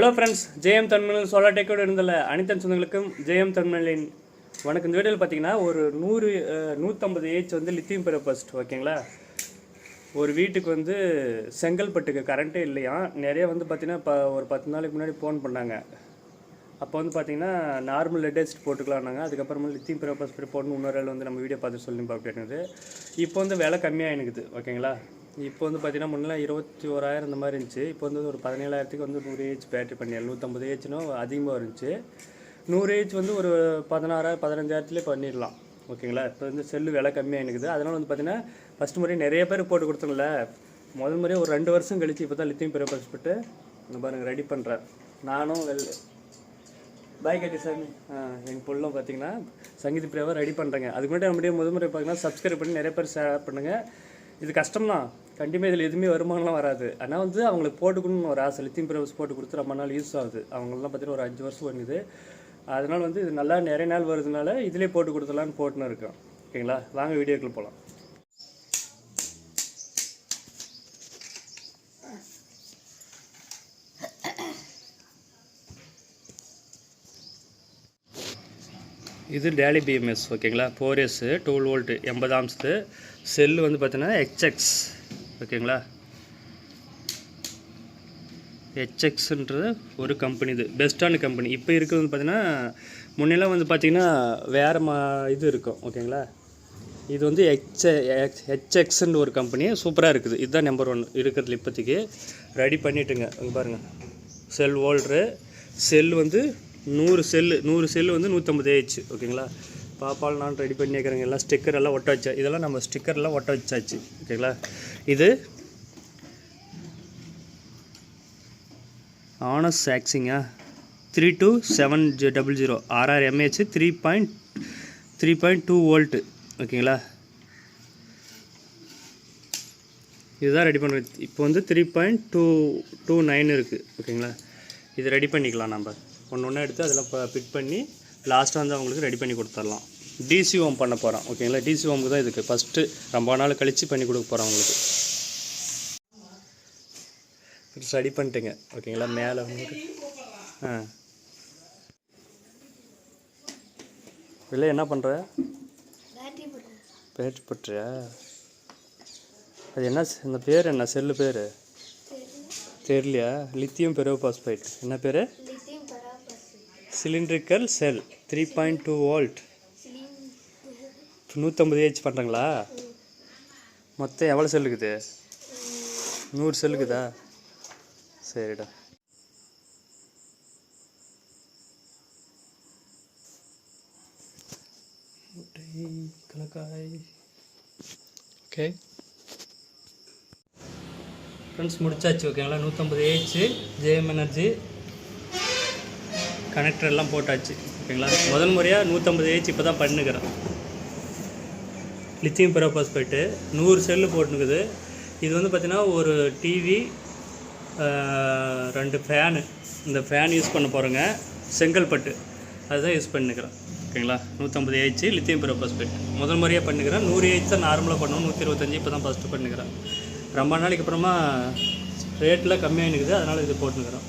Hello friends ஜெயம் தன்மலின் சோலா டெக்கோடு இருந்தல அனைத்தன் சொந்தங்களுக்கும் ஜெயம் தன்மலின் வணக்கம் இந்த வீடியோவில் பார்த்தீங்கன்னா ஒரு நூறு நூற்றம்பது ஏஜ் வந்து லித்தியம் பெரோபஸ்ட் ஓகேங்களா ஒரு வீட்டுக்கு வந்து செங்கல்பட்டுக்கு கரண்ட்டே இல்லையா? நிறைய வந்து பார்த்தீங்கன்னா இப்போ ஒரு பத்து நாளைக்கு முன்னாடி ஃபோன் பண்ணாங்க. அப்போ வந்து பார்த்தீங்கன்னா நார்மல் லெட்டஸ்ட் போட்டுக்கலாம்னாங்க. அதுக்கப்புறமா லித்தியம் பெரோபஸ் போட்டு இன்னொரு ஆள் வந்து நம்ம வீடியோ பார்த்து சொல்லி பார்க்கறது இப்போ வந்து விலை கம்மியாக எனக்குது ஓகேங்களா இப்போ வந்து பார்த்தீங்கன்னா முன்னெல்லாம் இருபத்தி ஓராயிரம் இந்த மாதிரி இருந்துச்சு. இப்போ வந்து ஒரு பதினேழாயிரத்துக்கு வந்து நூறு ஏஜ் பேட்டரி பண்ணி நூற்றம்பது ஏஜ்னும் அதிகமாக இருந்துச்சு. நூறு ஏஜ் வந்து ஒரு பதினாறாயிரம் பதினஞ்சாயிரத்துலேயே பண்ணிடலாம். ஓகேங்களா? இப்போ வந்து செல்லு விலை கம்மியாக இருக்குது அதனால் வந்து பார்த்தீங்கன்னா ஃபஸ்ட் முறை நிறைய பேர் போட்டு கொடுத்தோம்ல முதல் முறையே ஒரு ரெண்டு வருஷம் கழித்து இப்போ தான் லித்தியம் பெரோபஸ் போட்டு இந்த பாருங்க ரெடி பண்ணுறேன் நானும் வெள் பாய் கட்டி சாமி. எங்கள் பொண்ணும் பார்த்தீங்கன்னா சங்கீத பிரியாவை ரெடி பண்ணுறேங்க அதுக்கு முன்னாடி நம்முடைய முதல் முறை பார்த்தீங்கன்னா சப்ஸ்கிரைப் பண்ணி நிறைய பேர் ஷேர் பண்ணுங்கள் இது கஷ்டம் தான் கண்டிப்பாக இதில் எதுவுமே வருமானம்லாம் வராது. ஆனால் வந்து அவங்களுக்கு போட்டுக்கணும்னு ஒரு ஆசை. லித்தியம் பிரவுஸ் போட்டு கொடுத்து ரொம்ப நாள் யூஸ் ஆகுது. அவங்களெலாம் பார்த்தீங்கன்னா ஒரு அஞ்சு வருஷம் பண்ணுது அதனால் வந்து இது நல்லா நிறைய நாள் வருதுனால இதிலே போட்டு கொடுத்துலான்னு போட்டுன்னு இருக்கோம். ஓகேங்களா? வாங்க வீடியோக்குள்ளே போகலாம் இது டேலி பிஎம்எஸ் ஓகேங்களா? ஃபோர் எஸ்ஸு டுவெல் வோல்ட்டு எண்பது ஆம்ஸ்து செல்லு வந்து பார்த்தீங்கன்னா ஹெச்எக்ஸ் ஓகேங்களா? ஹெச்எக்ஸ்ன்றது ஒரு கம்பெனி இது. பெஸ்ட்டான கம்பெனி இப்போ இருக்கிறது வந்து பார்த்தீங்கன்னா முன்னெல்லாம் வந்து பார்த்தீங்கன்னா வேறு மா இது இருக்கும் ஓகேங்களா? இது வந்து ஹெச் ஹெச்எக்ஸ்ன்ற ஒரு கம்பெனி சூப்பராக இருக்குது. இதுதான் நம்பர் ஒன் இருக்கிறதுல இப்போதைக்கு. ரெடி பண்ணிட்டுங்க. பாருங்கள் செல் ஹோல்ட்ரு செல் வந்து நூறு செல்லு நூறு செல்லு வந்து நூற்றம்பது ஏஹெச் ஓகேங்களா பாப்பால் நான் ரெடி பண்ணியிருக்கிறேங்க எல்லாம் ஸ்டிக்கர் எல்லாம் ஒட்ட வச்சா இதெல்லாம் நம்ம ஸ்டிக்கர்லாம் ஒட்ட வச்சாச்சு ஓகேங்களா இது ஆனஸ் ஆக்சிங்கா three two seven double zero RR MAH three point three point two volt ஓகேங்களா இதுதான் ரெடி பண்ணுறது இப்போ வந்து three point two two nine இருக்குது ஓகேங்களா இது ரெடி பண்ணிக்கலாம் நம்ம ஒன்று ஒன்றா எடுத்து அதில் ஃபிட் பண்ணி லாஸ்ட்டாக வந்து அவங்களுக்கு ரெடி பண்ணி கொடுத்துடலாம். டிசி ஹோம் பண்ண போகிறோம் ஓகேங்களா டிசி ஹோமுக்கு தான் இதுக்கு. ஃபஸ்ட்டு ரொம்ப நாள் கழித்து பண்ணி கொடுக்க போகிறோம் அவங்களுக்கு. ரெடி பண்ணிட்டுங்க ஓகேங்களா மேலே வந்து ஆ. இல்லை என்ன பண்ணுற பேட்டு பட்டுறியா? அது என்ன இந்த பேர் என்ன? செல்லு பேர்? தெரியலையா? லித்தியம் பெரோபாஸ்பைட் என்ன பேர்? Cylindrical cell three point two volt நூற்றம்பது ஏஹெச் பண்ணுறாங்களா மொத்தம் எவ்வளோ செல் இருக்குது? நூறு செல் இருக்குதா? சரிடா. முட்டை கலக்காய் ஓகே ஃப்ரெண்ட்ஸ் முடிச்சாச்சு ஓகேங்களா நூற்றம்பது ஏஹெச் ஜேஎம் எனர்ஜி கனெக்டர் எல்லாம் போட்டாச்சு ஓகேங்களா? முதல் முறையாக நூற்றம்பது ஏஜ் இப்போ தான் பண்ணுக்கிறேன் லித்தியம் பெரோபாஸ்பேட்டு நூறு செல்லு போட்டுனுக்குது. இது வந்து பார்த்திங்கன்னா ஒரு டிவி ரெண்டு ஃபேனு இந்த ஃபேன் யூஸ் பண்ண போகிறோங்க செங்கல்பட்டு அதுதான் யூஸ் பண்ணிக்கிறேன் ஓகேங்களா? நூற்றம்பது ஏஹெச் லித்தியம் பெரோபாஸ்பேட் முதல் முறையாக பண்ணிக்கிறேன் நூறு ஏஹெச் தான் நார்மலாக பண்ணுவோம். நூற்றி இருபத்தஞ்சி இப்போ தான் ஃபஸ்ட்டு பண்ணிக்கிறேன் ரொம்ப நாளைக்கு அப்புறமா ரேட்டில் கம்மியாக இருக்குது அதனால் இது போட்டுக்கிறோம்